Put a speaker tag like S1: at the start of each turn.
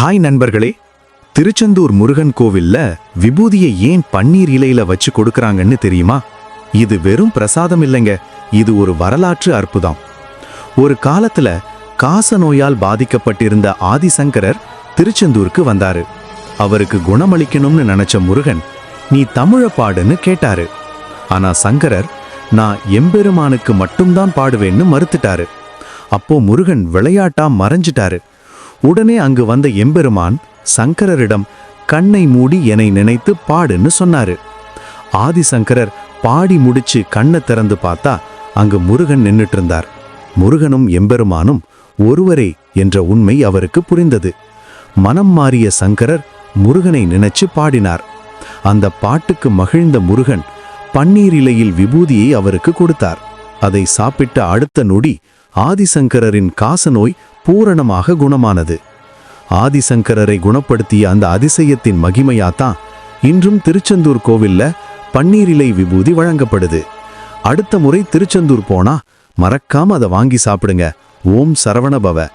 S1: Hi நண்பர்களே திருச்செந்தூர் முருகன் கோவில்ல விபூதியை ஏன் பன்னீர் இலையில வச்சு கொடுக்கறாங்கன்னு தெரியுமா? இது வெறும் பிரசாதம் இல்லைங்க இது ஒரு வரலாற்று அற்புதம். ஒரு காலத்துல காச நோயால் பாதிக்கப்பட்டிருந்த ஆதிசங்கரர் திருச்செந்தூருக்கு வந்தாரு. அவருக்கு குணமளிக்கணும்னு நினைச்ச முருகன் நீ தமிழ பாடுன்னு கேட்டாரு. ஆனா சங்கரர் நான் எம்பெருமானுக்கு மட்டும்தான் பாடுவேன்னு மறுத்துட்டாரு. அப்போ முருகன் விளையாட்டா மறைஞ்சிட்டாரு. உடனே அங்கு வந்த எம்பெருமான் சங்கரரிடம் கண்ணை மூடி என்னை நினைத்து பாடுன்னு சொன்னாரு. ஆதிசங்கரர் பாடி முடிச்சு கண்ணை திறந்து பார்த்தா அங்கு முருகன் நின்னுட்டு இருந்தார் முருகனும் எம்பெருமானும் ஒருவரே என்ற உண்மை அவருக்கு புரிந்தது. மனம் மாறிய சங்கரர் முருகனை நினைச்சு பாடினார். அந்த பாட்டுக்கு மகிழ்ந்த முருகன் பன்னீர் இலையில் விபூதியை அவருக்கு கொடுத்தார். அதை சாப்பிட்ட அடுத்த நொடி ஆதிசங்கரரின் காசநோய் பூரணமாக குணமானது. ஆதிசங்கரரை குணப்படுத்திய அந்த அதிசயத்தின் மகிமையாத்தான் இன்றும் திருச்செந்தூர் கோவில்ல பன்னீர் இலை விபூதி வழங்கப்படுது. அடுத்த முறை திருச்செந்தூர் போனா மறக்காம அதை வாங்கி சாப்பிடுங்க. ஓம் சரவணபவ.